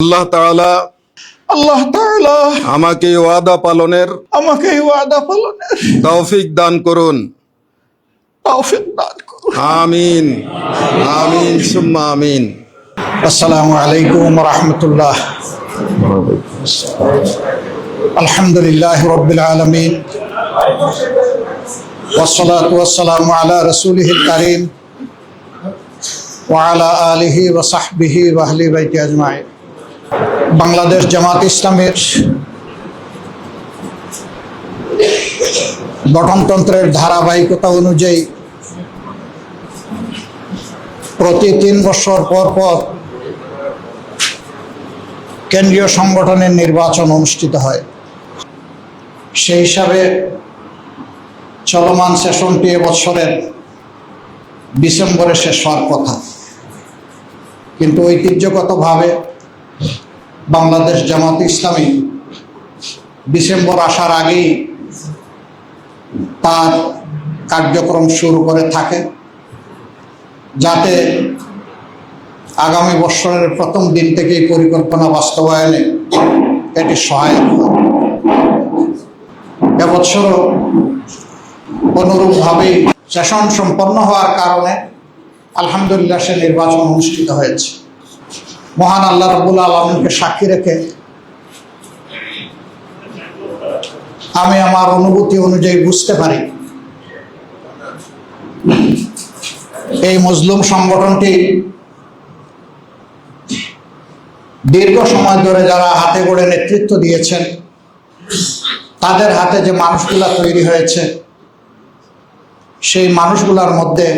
আল্লাহ তাআলা আল্লাহ তাআলা আমাকে ওয়াদা পালনের আমাকে এই ওয়াদা পালনের তৌফিক দান করুন তৌফিক দান করুন আমিন আমিন সুম্মা আমিন আসসালামু আলাইকুম রহমতুল্লাহ আলহামদুলিল্লাহ রবিল আলমিন والصلاة والسلام على رسوله الكريم وعلى آله وصحبه وأهل بيته أجمعين বাংলাদেশ জামাত ইসলামের গঠনতন্ত্রের ধারাবাহিকতা অনুযায়ী প্রতি তিন বছর পর পর কেন্দ্রীয় সংগঠনের নির্বাচন অনুষ্ঠিত হয়। সেই হিসাবে চলমান সেশনটি এবছরের ডিসেম্বরে শেষ হওয়ার কথা। কিন্তু ঐতিহ্যগতভাবে বাংলাদেশ জামাত ইসলামী ডিসেম্বর আসার আগেই তার কার্যক্রম শুরু করে থাকে, যাতে আগামী বৎসরের প্রথম দিন থেকেই পরিকল্পনা বাস্তবায়নে এটি সহায়ক হয়। এবছরও অনুরূপভাবেই সেশন সম্পন্ন হওয়ার কারণে আলহামদুলিল্লাহ সে নির্বাচন অনুষ্ঠিত হয়েছে। মহান আল্লাহ রবুল আলমকে সাক্ষী রেখে আমি আমার অনুভূতি অনুযায়ী বুঝতে পারি। এই মজলুম সংগঠনটি দীর্ঘ সময় ধরে যারা হাতে গড়ে নেতৃত্ব দিয়েছেন, তাদের হাতে যে মানুষগুলা তৈরি হয়েছে, সেই মানুষগুলার মধ্যে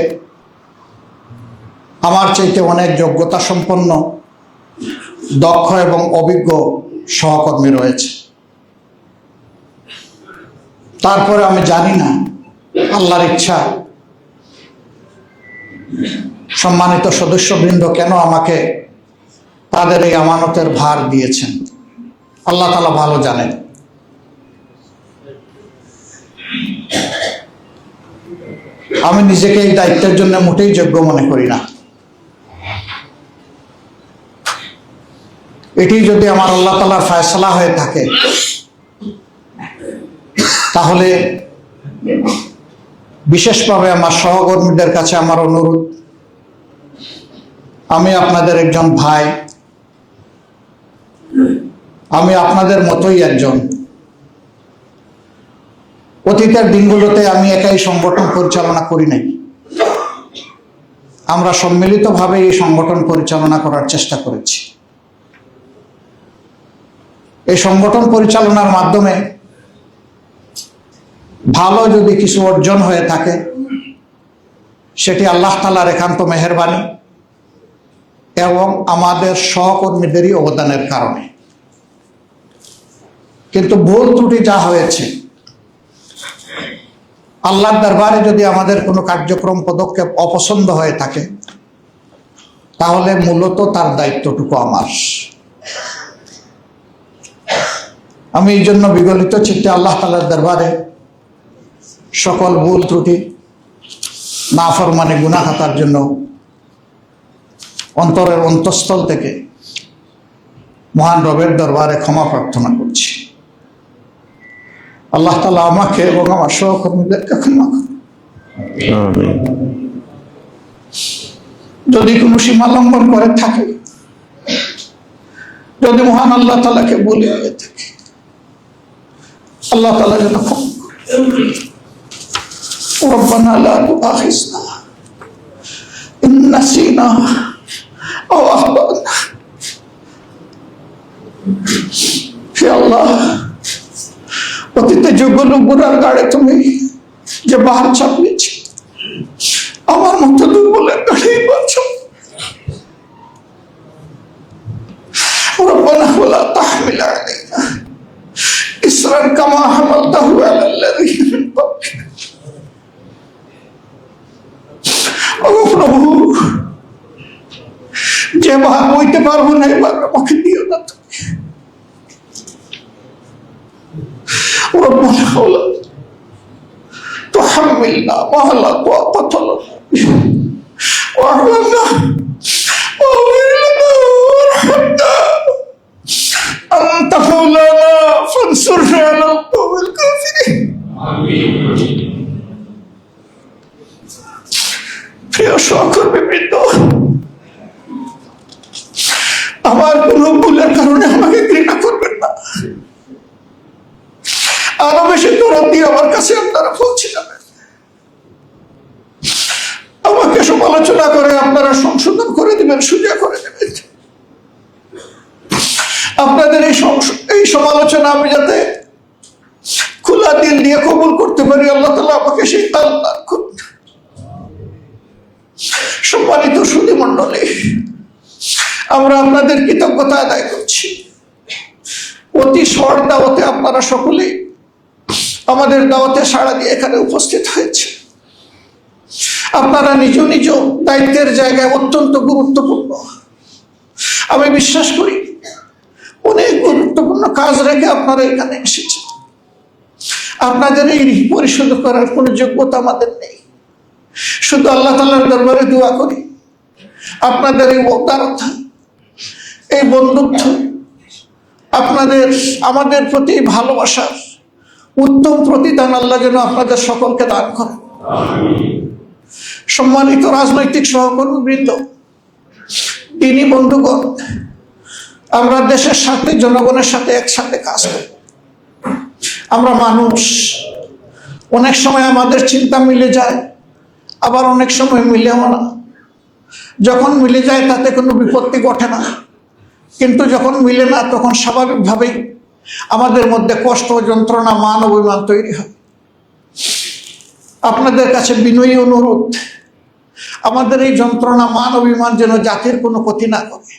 আমার চাইতে অনেক যোগ্যতা সম্পন্ন দক্ষ এবং অভিজ্ঞ সহকর্মী রয়েছে। তারপরে আমি জানি না, আল্লাহর ইচ্ছা। সম্মানিত সদস্যবৃন্দ, কেন আমাকে তাদের এই আমানতের ভার দিয়েছেন? আল্লাহ তালা ভালো জানেন। আমি নিজেকে এই দায়িত্বের জন্য মোটেই যোগ্য মনে করি না। এটি যদি আমার আল্লাহ তালার ফয়সলা হয়ে থাকে, তাহলে বিশেষভাবে আমার সহকর্মীদের কাছে আমার অনুরোধ, আমি আপনাদের একজন ভাই, আমি আপনাদের মতোই একজন। অতীতের দিনগুলোতে আমি একাই সংগঠন পরিচালনা করি নাই। আমরা সম্মিলিতভাবে এই সংগঠন পরিচালনা করার চেষ্টা করেছি। এই সংগঠন পরিচালনার মাধ্যমে ভালো যদি কিছু অর্জন হয়ে থাকে, সেটি আল্লাহ তালার একান্ত মেহরবানি এবং আমাদের সহকর্মীদেরই অবদানের কারণে। কিন্তু ভুল ত্রুটি যা হয়েছে, আল্লাহর দরবারে যদি আমাদের কোনো কার্যক্রম পদক্ষেপ অপছন্দ হয়ে থাকে, তাহলে মূলত তার দায়িত্বটুকু আমার। আমি এই জন্য বিগলিত চিত্তে আল্লাহ তালার দরবারে সকল ভুল ত্রুটি না ফরমানে গুনাহাতার জন্য অন্তরের অন্তঃস্থল থেকে মহান রবের দরবারে ক্ষমা প্রার্থনা করছি। আল্লাহ তালা আমাকে এবং আমার সহকর্মীদেরকে ক্ষমা আমিন। যদি কোনো সীমা লঙ্ঘন করে থাকে যদি মহান আল্লাহ তালাকে বলে হয়ে থাকে আল্লাহ তালা যেন ক্ষমা করেন। ربنا لا تؤاخذنا إن نسينا أو أخطأنا হে আল্লাহ অতীতে যুগল বুড়ার গাড়ে তুমি যে বাহার চাপিয়েছি আমার মতো দুর্বলের গাড়ি বাঁচো ربنا ولا تحمل علينا إسرا كما حملته على الذين من قبلنا ও প্রভু যে ভাগ বইতে পারবো না এবার আমাকে দিও না তুমি ربنا ولا تحملنا ما لا طاقة لنا به আমিন প্রিয় সহকর্মীবৃন্দ আমার কোনো ভুলের কারণে আমাকে ঘৃণা করবেন না। আরও বেশি দৌড়ান দিয়ে আমার কাছে আপনারা পৌঁছে আমাকে সমালোচনা করে আপনারা সংশোধন করে দেবেন সুজা করে দেবেন। আপনাদের এই এই সমালোচনা আমি যাতে খোলা দিল দিয়ে কবুল করতে পারি, আল্লাহ তালা আমাকে সেই করুন। সম্মানিত সুদী মন্ডলী আমরা আপনাদের কৃতজ্ঞতা আদায় করছি। অতি সর দাওয়াতে আপনারা সকলেই আমাদের দাওয়াতে সাড়া দিয়ে এখানে উপস্থিত হয়েছে। আপনারা নিজ নিজ দায়িত্বের জায়গায় অত্যন্ত গুরুত্বপূর্ণ। আমি বিশ্বাস করি, অনেক গুরুত্বপূর্ণ কাজ রেখে আপনারা এখানে এসেছেন। আপনাদের এই ঋণ পরিশোধ করার কোনো যোগ্যতা আমাদের নেই। শুধু আল্লাহ তালার দরবারে দোয়া করি। আপনাদের এই উদারতা এই বন্ধুত্ব আপনাদের, আমাদের প্রতি ভালোবাসার উত্তম প্রতিদান আল্লাহ যেন আপনাদের সকলকে দান করেন। সম্মানিত রাজনৈতিক সহকর্মী বৃন্দ তিনি বন্ধুগণ, আমরা দেশের সাথে, জনগণের সাথে একসাথে কাজ করি। আমরা মানুষ। অনেক সময় আমাদের চিন্তা মিলে যায়, আবার অনেক সময় মিলেও না। যখন মিলে যায় তাতে কোনো বিপত্তি ঘটে না। কিন্তু যখন মিলে না, তখন স্বাভাবিকভাবেই আমাদের মধ্যে কষ্ট, যন্ত্রণা, মান অভিমান তৈরি হয়। আপনাদের কাছে বিনয়ী অনুরোধ, আমাদের এই যন্ত্রণা, মান অভিমান যেন জাতির কোনো ক্ষতি না করে।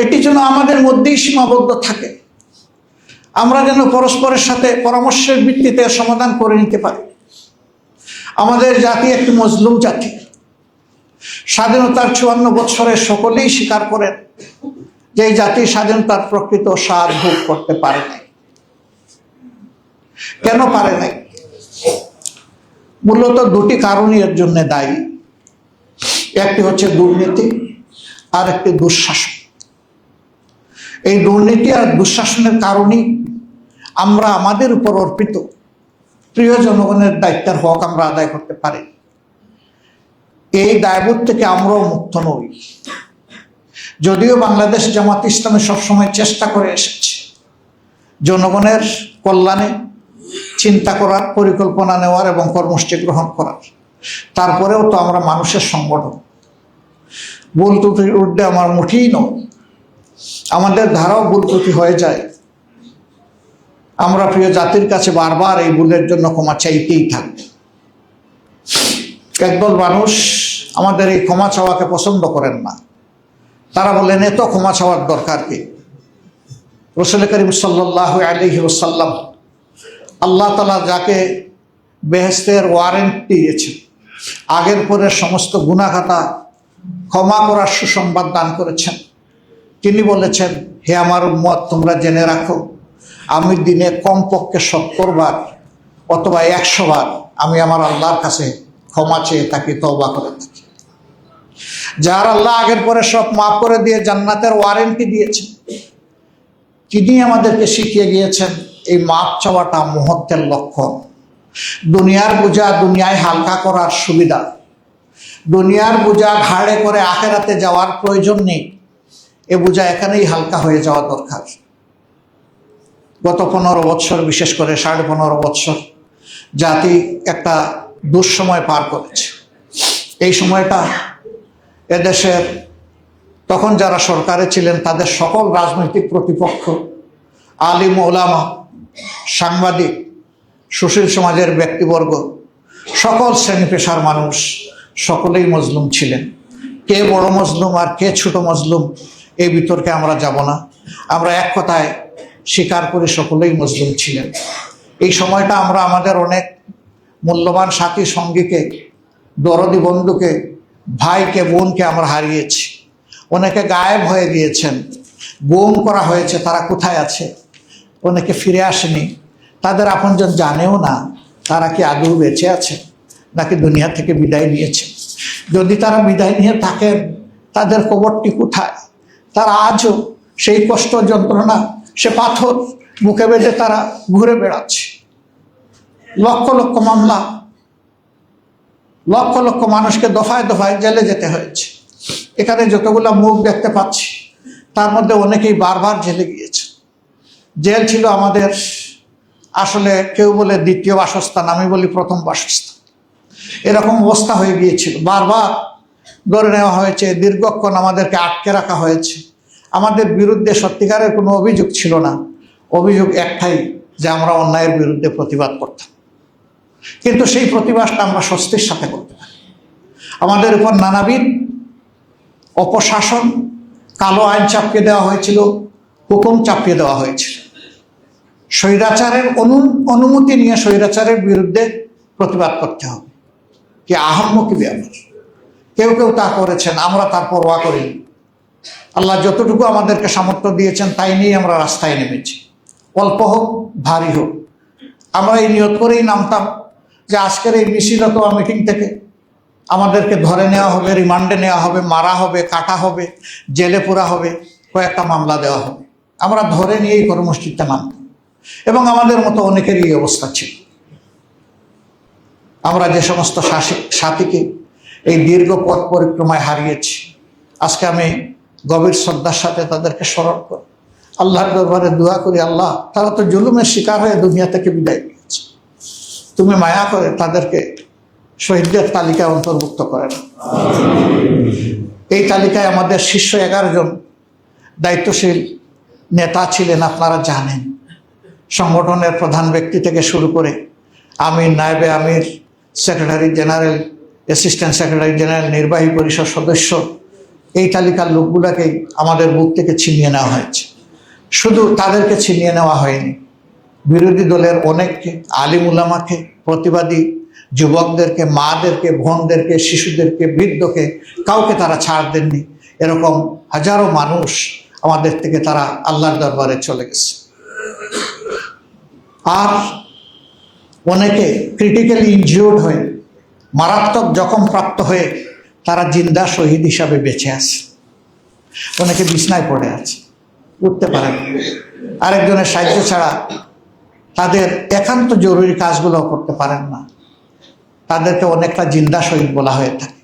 এটি যেন আমাদের মধ্যেই সীমাবদ্ধ থাকে। আমরা যেন পরস্পরের সাথে পরামর্শের ভিত্তিতে সমাধান করে নিতে পারি। আমাদের জাতি একটি মজলুম জাতি। স্বাধীনতার চুয়ান্ন বছরে সকলেই স্বীকার করেন যে এই জাতি স্বাধীনতার প্রকৃত স্বাদ ভোগ করতে পারে নাই। কেন পারে নাই? মূলত দুটি কারণই এর জন্য দায়ী। একটি হচ্ছে দুর্নীতি, আর একটি দুঃশাসন। এই দুর্নীতি আর দুঃশাসনের কারণেই আমরা আমাদের উপর অর্পিত প্রিয় জনগণের দায়িত্বের হক আমরা আদায় করতে পারি। এই দায়বোধ থেকে আমরাও মুক্ত নই। যদিও বাংলাদেশ জামাত ইসলামে সবসময় চেষ্টা করে এসেছে জনগণের কল্যাণে চিন্তা করার, পরিকল্পনা নেওয়ার এবং কর্মসূচি গ্রহণ করার। তারপরেও তো আমরা মানুষের সংগঠন। ত্রুটির ঊর্ধ্বে আমার মুঠেই নয়। আমাদের ধারাও ভুল হয়ে যায়। আমরা প্রিয় জাতির কাছে বারবার এই ভুলের জন্য ক্ষমা চাইতেই থাকব একদল মানুষ আমাদের এই ক্ষমা চাওয়াকে পছন্দ করেন না। তারা বলেন এত ক্ষমা চাওয়ার দরকার কি? রসুল করিম সাল্লাহ আলহি ওসাল্লাম আল্লাহ তালা যাকে বেহেস্তের ওয়ারেন্ট দিয়েছেন, আগের পরের সমস্ত গুণাখাতা ক্ষমা করার সুসংবাদ দান করেছেন। তিনি বলেছেন, হে আমার মত তোমরা জেনে রাখো, আমি দিনে কমপক্ষে সত্তর বার অথবা একশো বার আমি আমার আল্লাহর কাছে ক্ষমা চেয়ে থাকি তওবা করে থাকি। যার আল্লাহ আগের পরে সব মাফ করে দিয়ে জান্নাতের ওয়ারেন্টি দিয়েছেন, তিনি আমাদেরকে শিখিয়ে গিয়েছেন, এই মাপ চাওয়াটা মুহূর্তের লক্ষণ। দুনিয়ার বোঝা দুনিয়ায় হালকা করার সুবিধা। দুনিয়ার বোঝা ঘাড়ে করে আখেরাতে যাওয়ার প্রয়োজন নেই। এ বোঝা এখানেই হালকা হয়ে যাওয়া দরকার। গত পনেরো বৎসর, বিশেষ করে সাড়ে পনেরো বৎসর, জাতি একটা দুঃসময় পার করেছে। এই সময়টা এদেশের, তখন যারা সরকারে ছিলেন, তাদের সকল রাজনৈতিক প্রতিপক্ষ, আলিম ওলামা, সাংবাদিক, সুশীল সমাজের ব্যক্তিবর্গ, সকল শ্রেণি পেশার মানুষ, সকলেই মজলুম ছিলেন। কে বড় মজলুম আর কে ছোট মজলুম এই বিতর্কে আমরা যাব না। আমরা এক কথায় স্বীকার করে সকলেই মজলুম ছিলেন। এই সময়টা আমরা আমাদের অনেক মূল্যবান সাথী সঙ্গীকে, দরদি বন্ধুকে, ভাইকে, বোনকে আমরা হারিয়েছি। অনেকে গায়েব হয়ে গিয়েছেন। গুম করা হয়েছে, তারা কোথায় আছে? অনেকে ফিরে আসেনি। তাদের আপনজন জানেও না, তারা কি আদৌ বেঁচে আছে? নাকি দুনিয়া থেকে বিদায় নিয়েছে? যদি তারা বিদায় নিয়ে থাকেন, তাদের কবরটি কোথায়? তারা আজও সেই কষ্ট, যন্ত্রণা, সে পাথর মুখে বেঁধে তারা ঘুরে বেড়াচ্ছে। লক্ষ লক্ষ মামলা, লক্ষ লক্ষ মানুষকে দফায় দফায় জেলে যেতে হয়েছে। এখানে যতগুলো মুখ দেখতে পাচ্ছি, তার মধ্যে অনেকেই বারবার জেলে গিয়েছে। জেল ছিল আমাদের আসলে কেউ বলে দ্বিতীয় বাসস্থান, আমি বলি প্রথম বাসস্থান। এরকম অবস্থা হয়ে গিয়েছিল। বারবার ধরে নেওয়া হয়েছে, দীর্ঘক্ষণ আমাদেরকে আটকে রাখা হয়েছে। আমাদের বিরুদ্ধে সত্যিকারের কোনো অভিযোগ ছিল না। অভিযোগ একটাই যে আমরা অন্যায়ের বিরুদ্ধে প্রতিবাদ করতাম। কিন্তু সেই প্রতিবাদটা আমরা স্বস্তির সাথে করতে পারি। আমাদের উপর নানাবিধ অপশাসন, কালো আইন চাপিয়ে দেওয়া হয়েছিল, হুকুম চাপিয়ে দেওয়া হয়েছিল। স্বৈরাচারের অনু, অনুমতি নিয়ে স্বৈরাচারের বিরুদ্ধে প্রতিবাদ করতে হবে। কি আহাম্মকি ব্যাপার। কেউ কেউ তা করেছেন, আমরা তার পরোয়া করিনি আল্লাহ যতটুকু আমাদেরকে সামর্থ্য দিয়েছেন, তাই নিয়ে আমরা রাস্তায় নেমেছি। অল্প হোক, ভারী হোক। আমরা এই নিয়ত করেই নামতাম যে আজকের এই মিছিল মিটিং থেকে আমাদেরকে ধরে নেওয়া হবে, রিমান্ডে নেওয়া হবে, মারা হবে, কাটা হবে, জেলে পোড়া হবে, কয়েকটা মামলা দেওয়া হবে। আমরা ধরে নিয়েই কর্মসূচিতে নামতাম। এবং আমাদের মতো অনেকেরই অবস্থা ছিল। আমরা যে সমস্ত সাথীকে এই দীর্ঘ পথ পরিক্রমায় হারিয়েছি। আজকে আমি গভীর শ্রদ্ধার সাথে তাদেরকে স্মরণ করি। আল্লাহর দরবারে দোয়া করি, আল্লাহ, তারা তো জুলুমের শিকার হয়ে দুনিয়া থেকে বিদায় নিয়েছে। তুমি মায়া করে তাদেরকে শহীদদের তালিকায় অন্তর্ভুক্ত করে না এই তালিকায় আমাদের শীর্ষ এগারো জন দায়িত্বশীল নেতা ছিলেন, আপনারা জানেন। সংগঠনের প্রধান ব্যক্তি থেকে শুরু করে আমির, নায়েবে আমির, secretary general assistant secretary general নির্বাহী পরিষদ সদস্য, এই তালিকার লোকগুলোকেই আমাদের বুক থেকে ছিনিয়ে নেওয়া হয়েছে। শুধু তাদেরকে ছিনিয়ে নেওয়া হয়নি, বিরোধী দলের অনেককে, আলিম উলামাকে, প্রতিবাদী যুবকদেরকে, মাদেরকে, বোনদেরকে, শিশুদেরকে, বৃদ্ধকে কাউকে তারা ছাড় দেননি। এরকম হাজারো মানুষ আমাদের থেকে তারা আল্লাহর দরবারে চলে গেছে। আর অনেকে ক্রিটিক্যালি ইনজিওর্ড হয়ে মারাত্মক জখম প্রাপ্ত হয়ে তারা জিন্দা শহীদ হিসাবে বেঁচে আছে। অনেকে বিছনায় পড়ে আছে উঠতে পারে আরেকজনের সাহায্য ছাড়া তাদের একান্ত জরুরি কাজগুলো করতে পারেন না। তাদেরকে অনেকটা জিন্দা শহীদ বলা হয়ে থাকে।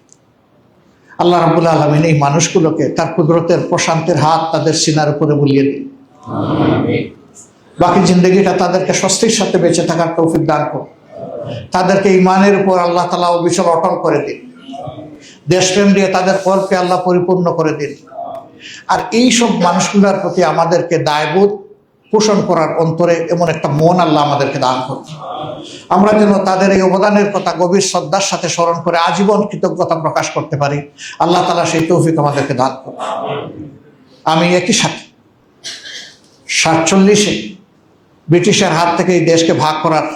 আল্লাহ রাবুল আলমিন এই মানুষগুলোকে তার কুদরতের প্রশান্তের হাত তাদের সিনার উপরে বুলিয়ে দিন। বাকি জিন্দগিটা তাদেরকে স্বস্তির সাথে বেঁচে থাকার তৌফিক দান করুন। তাদেরকে ইমানের উপর আল্লাহ তালা অবিচল অটল করে দিন। দেশপ্রেম দিয়ে তাদের কল্পে আল্লাহ পরিপূর্ণ করে দিন। আর এই সব মানুষগুলোর প্রতি আমাদেরকে দায়বোধ পোষণ করার অন্তরে এমন একটা মন আল্লাহ আমাদেরকে দান করুন। আমরা যেন তাদের এই অবদানের কথা গভীর শ্রদ্ধার সাথে স্মরণ করে আজীবন কৃতজ্ঞতা প্রকাশ করতে পারি। আল্লাহ তালা সেই তৌফিক আমাদেরকে দান করুন। আমি একই সাথে সাতচল্লিশে ব্রিটিশের হাত থেকে এই দেশকে ভাগ করার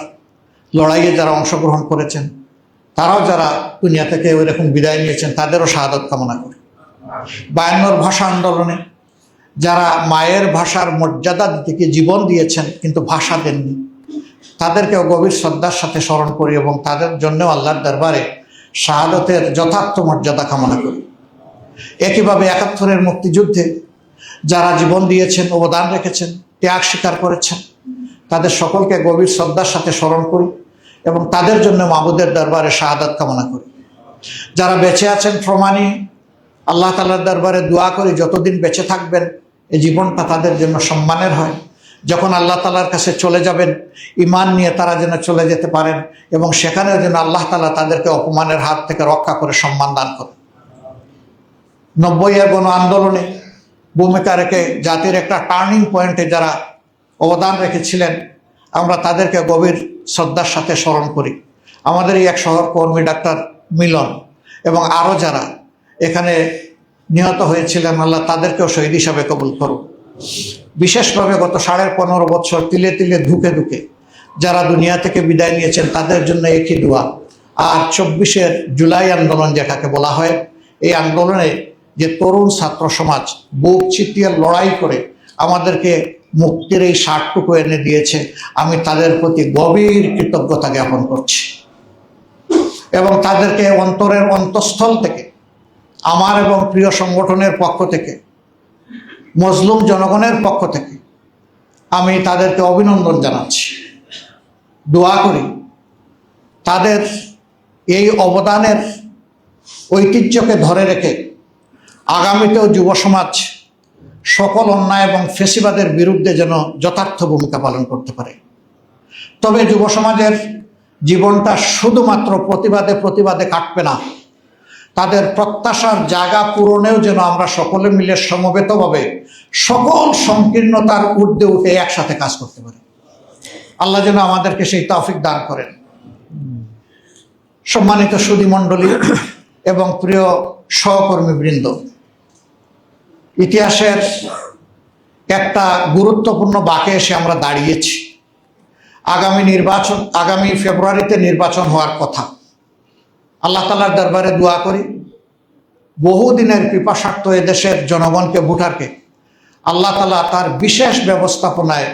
লড়াইয়ে যারা অংশগ্রহণ করেছেন, তারাও যারা দুনিয়া থেকে ওইরকম বিদায় নিয়েছেন, তাদেরও শাহাদত কামনা করি। বায়ান্নর ভাষা আন্দোলনে যারা মায়ের ভাষার মর্যাদা দিকে জীবন দিয়েছেন, কিন্তু ভাষা দেননি, তাদেরকেও গভীর শ্রদ্ধার সাথে স্মরণ করি এবং তাদের জন্যও আল্লাহর দরবারে শাহাদতের যথার্থ মর্যাদা কামনা করি। একইভাবে একাত্তরের মুক্তিযুদ্ধে যারা জীবন দিয়েছেন, অবদান রেখেছেন, ত্যাগ স্বীকার করেছেন, তাদের সকলকে গভীর শ্রদ্ধার সাথে স্মরণ করি। এবং তাদের জন্য মাবুদের দরবারে শাহাদাত কামনা করি। যারা বেঁচে আছেন প্রমাণী আল্লাহ তালার দরবারে দোয়া করি, যতদিন বেঁচে থাকবেন, এই জীবনটা তাদের জন্য সম্মানের হয়। যখন আল্লাহ তালার কাছে চলে যাবেন ইমান নিয়ে তারা যেন চলে যেতে পারেন এবং সেখানেও যেন আল্লাহ তালা তাদেরকে অপমানের হাত থেকে রক্ষা করে সম্মান দান করেন। নব্বইয়ের গণ আন্দোলনে ভূমিকা রেখে জাতির একটা টার্নিং পয়েন্টে যারা অবদান রেখেছিলেন, আমরা তাদেরকে গভীর শ্রদ্ধার সাথে স্মরণ করি। আমাদের এই এক সহকর্মী ডাক্তার মিলন এবং আরও যারা এখানে নিহত হয়েছিলেন, আল্লাহ তাদেরকেও শহীদ হিসাবে কবুল করুন বিশেষভাবে গত সাড়ে পনেরো বছর তিলে তিলে ধুকে ধুকে যারা দুনিয়া থেকে বিদায় নিয়েছেন, তাদের জন্য একই দোয়া। আর চব্বিশের জুলাই আন্দোলন যেটাকে বলা হয়, এই আন্দোলনে যে তরুণ ছাত্র সমাজ বুক চিতিয়ে লড়াই করে আমাদেরকে মুক্তির এই ষাটটুকু এনে দিয়েছে, আমি তাদের প্রতি গভীর কৃতজ্ঞতা জ্ঞাপন করছি। এবং তাদেরকে অন্তরের অন্তঃস্থল থেকে, আমার এবং প্রিয় সংগঠনের পক্ষ থেকে, মজলুম জনগণের পক্ষ থেকে, আমি তাদেরকে অভিনন্দন জানাচ্ছি। দোয়া করি, তাদের এই অবদানের ঐতিহ্যকে ধরে রেখে আগামীতেও যুব সমাজ সকল অন্যায় এবং ফেসিবাদের বিরুদ্ধে যেন যথার্থ ভূমিকা পালন করতে পারে। তবে যুব সমাজের জীবনটা শুধুমাত্র প্রতিবাদে প্রতিবাদে কাটবে না। তাদের প্রত্যাশার জায়গা পূরণেও যেন আমরা সকলে মিলে সমবেতভাবে সকল সংকীর্ণতার ঊর্ধ্বে উঠে একসাথে কাজ করতে পারি। আল্লাহ যেন আমাদেরকে সেই তৌফিক দান করেন। সম্মানিত সুদী মণ্ডলী এবং প্রিয় সহকর্মীবৃন্দ ইতিহাসের একটা গুরুত্বপূর্ণ বাঁকে এসে আমরা দাঁড়িয়েছি। আগামী নির্বাচন, আগামী ফেব্রুয়ারিতে নির্বাচন হওয়ার কথা। আল্লাহ তালার দরবারে দোয়া করি বহুদিনের কৃপাসার্থ এদেশের জনগণকে, ভোটারকে, আল্লাহ তালা তার বিশেষ ব্যবস্থাপনায়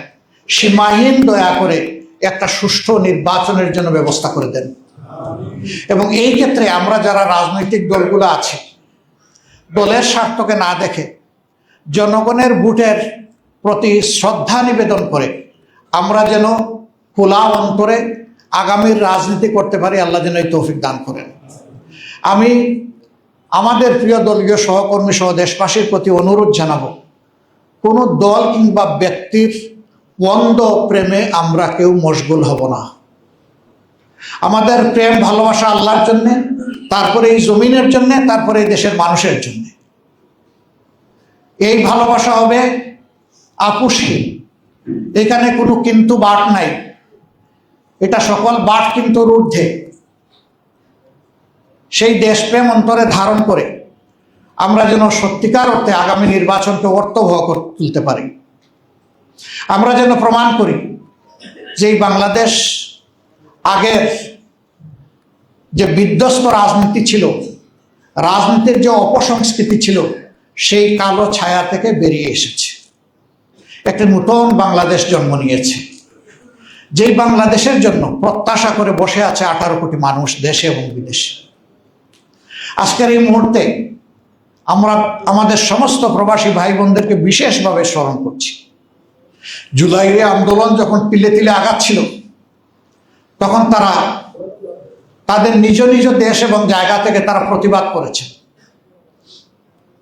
সীমাহীন দয়া করে একটা সুষ্ঠু নির্বাচনের জন্য ব্যবস্থা করে দেন। এবং এই ক্ষেত্রে আমরা যারা রাজনৈতিক দলগুলো আছে, দলের স্বার্থকে না দেখে জনগণের ভোটের প্রতি শ্রদ্ধা নিবেদন করে আমরা যেন খোলা অন্তরে আগামীর রাজনীতি করতে পারি, আল্লাহ যেন এই তৌফিক দান করেন। আমি আমাদের প্রিয় দলীয় সহকর্মী সহ দেশবাসীর প্রতি অনুরোধ জানাব, কোনো দল কিংবা ব্যক্তির অন্ধ প্রেমে আমরা কেউ মশগুল হব না। আমাদের প্রেম ভালোবাসা আল্লাহর জন্যে, তারপরে এই জমিনের জন্যে, তারপরে এই দেশের মানুষের জন্যে। এই ভালোবাসা হবে আপুসহীন এখানে কোনো কিন্তু বাট নাই। এটা সকল বাট কিন্তু ঊর্ধ্বে সেই দেশপ্রেম অন্তরে ধারণ করে আমরা যেন সত্যিকার অর্থে আগামী নির্বাচনকে অর্থবহ করে তুলতে পারি। আমরা যেন প্রমাণ করি যে বাংলাদেশ আগের যে বিধ্বস্ত রাজনীতি ছিল, রাজনীতির যে অপসংস্কৃতি ছিল সেই কালো ছায়া থেকে বেরিয়ে এসেছে। একটি নতুন বাংলাদেশ জন্ম নিয়েছে। যেই বাংলাদেশের জন্য প্রত্যাশা করে বসে আছে আঠারো কোটি মানুষ দেশে এবং বিদেশে। আজকের এই মুহূর্তে আমরা আমাদের সমস্ত প্রবাসী ভাই বোনদেরকে বিশেষভাবে স্মরণ করছি। জুলাইয়ে আন্দোলন যখন তিলে তিলে আগাচ্ছিল তখন তারা তাদের নিজ নিজ দেশ এবং জায়গা থেকে তারা প্রতিবাদ করেছে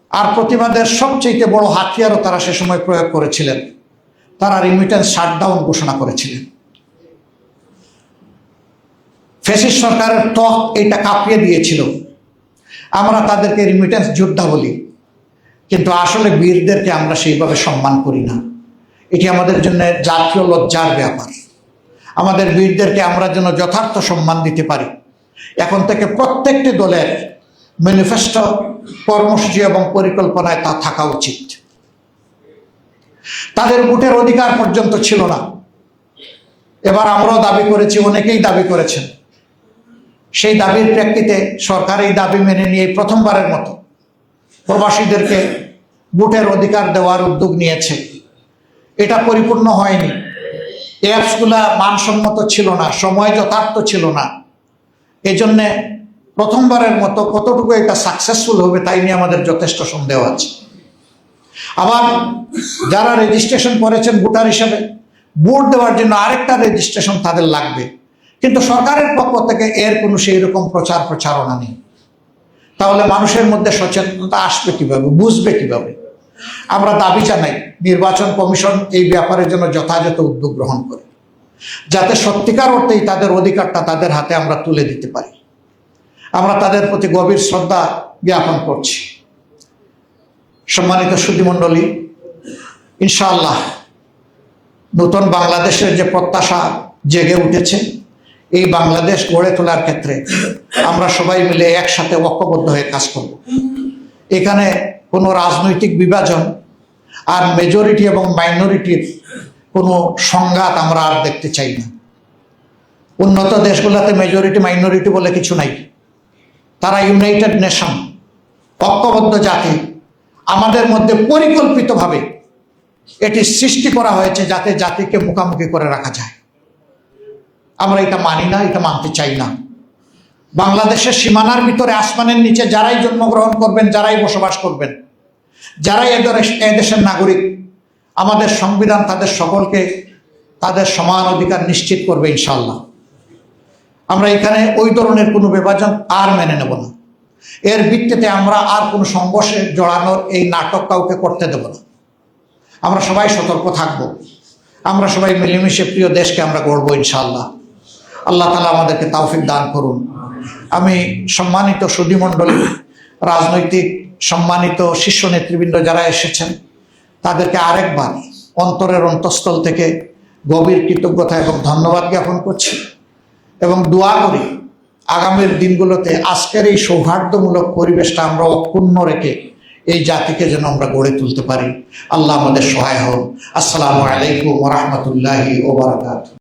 আর প্রতিবাদের সবচেয়ে বড় হাতিয়ারও তারা সে সময় প্রয়োগ করেছিলেন। তারা রিমিটেন্স শাটডাউন ঘোষণা করেছিলেন। ফেসিস সরকারের ত্বক এইটা কাঁপিয়ে দিয়েছিল। আমরা তাদেরকে রিমিটেন্স যোদ্ধা বলি। কিন্তু আসলে বীরদেরকে আমরা সেইভাবে সম্মান করি না। এটি আমাদের জন্য জাতীয় লজ্জার ব্যাপার। আমাদের বীরদেরকে আমরা যেন যথার্থ সম্মান দিতে পারি। এখন থেকে প্রত্যেকটি দলের ম্যানিফেস্টো, কর্মসূচি এবং পরিকল্পনায় তা থাকা উচিত। তাদের ভোটের অধিকার পর্যন্ত ছিল না। এবার আমরাও দাবি করেছি, অনেকেই দাবি করেছেন। সেই দাবির প্রেক্ষিতে সরকার এই দাবি মেনে নিয়ে প্রথমবারের মতো প্রবাসীদেরকে ভোটের অধিকার দেওয়ার উদ্যোগ নিয়েছে। এটা পরিপূর্ণ হয়নি। অ্যাপসগুলা মানসম্মত ছিল না, সময় যথার্থ ছিল না। এজন্যে প্রথমবারের মতো কতটুকু এটা সাকসেসফুল হবে তাই নিয়ে আমাদের যথেষ্ট সন্দেহ আছে। আবার যারা রেজিস্ট্রেশন করেছেন ভোটার হিসেবে, ভোট দেওয়ার জন্য আরেকটা রেজিস্ট্রেশন তাদের লাগবে। কিন্তু সরকারের পক্ষ থেকে এর কোনো সেই রকম প্রচার প্রচারণা নেই। তাহলে মানুষের মধ্যে সচেতনতা আসবে কীভাবে, বুঝবে কীভাবে? আমরা দাবি জানাই, নির্বাচন কমিশন এই ব্যাপারের জন্য যথাযথ উদ্যোগ গ্রহণ করে। যাতে সত্যিকার অর্থেই তাদের অধিকারটা তাদের হাতে আমরা তুলে দিতে পারি। আমরা তাদের প্রতি গভীর শ্রদ্ধা জ্ঞাপন করছি। সম্মানিত সুধীমণ্ডলী, ইনশাআল্লাহ নতুন বাংলাদেশের যে প্রত্যাশা জেগে উঠেছে, এই বাংলাদেশ গড়ে তোলার ক্ষেত্রে আমরা সবাই মিলে একসাথে ঐক্যবদ্ধ হয়ে কাজ করব। এখানে কোনো রাজনৈতিক বিভাজন আর মেজরিটি এবং মাইনরিটির কোনো সংঘাত আমরা আর দেখতে চাই না। উন্নত দেশগুলোতে মেজরিটি মাইনরিটি বলে কিছু নাই। তারা ইউনাইটেড নেশন, ঐক্যবদ্ধ জাতি। আমাদের মধ্যে পরিকল্পিতভাবে এটি সৃষ্টি করা হয়েছে যাতে জাতিকে মুখামুখি করে রাখা যায়। আমরা এটা মানি না, এটা মানতে চাই না। বাংলাদেশের সীমানার ভিতরে আসমানের নিচে যারাই জন্মগ্রহণ করবেন, যারাই বসবাস করবেন, যারাই এদেশের নাগরিক, আমাদের সংবিধান তাদের সকলকে তাদের সমান অধিকার নিশ্চিত করবে ইনশাল্লাহ আমরা এখানে ওই ধরনের কোনো বিভাজন আর মেনে নেব না। এর ভিত্তিতে আমরা আর কোনো সংঘর্ষে জড়ানোর এই নাটক কাউকে করতে দেব না। আমরা সবাই সতর্ক থাকব। আমরা সবাই মিলেমিশে প্রিয় দেশকে আমরা গড়ব ইনশাল্লাহ আল্লাহ তালা আমাদেরকে তাওফিক দান করুন। আমি সম্মানিত সুধীমণ্ডলী, রাজনৈতিক সম্মানিত শীর্ষ নেতৃবৃন্দ যারা এসেছেন, তাদেরকে আরেকবার অন্তরের অন্তঃস্থল থেকে গভীর কৃতজ্ঞতা এবং ধন্যবাদ জ্ঞাপন করছি। এবং দোয়া করি আগামীর দিনগুলোতে আজকের এই সৌহার্দ্যমূলক পরিবেশটা আমরা অক্ষুণ্ণ রেখে এই জাতিকে যেন আমরা গড়ে তুলতে পারি। আল্লাহ আমাদের সহায় হন আসসালামু আলাইকুম রহমতুল্লাহি ওবরাকাতুহ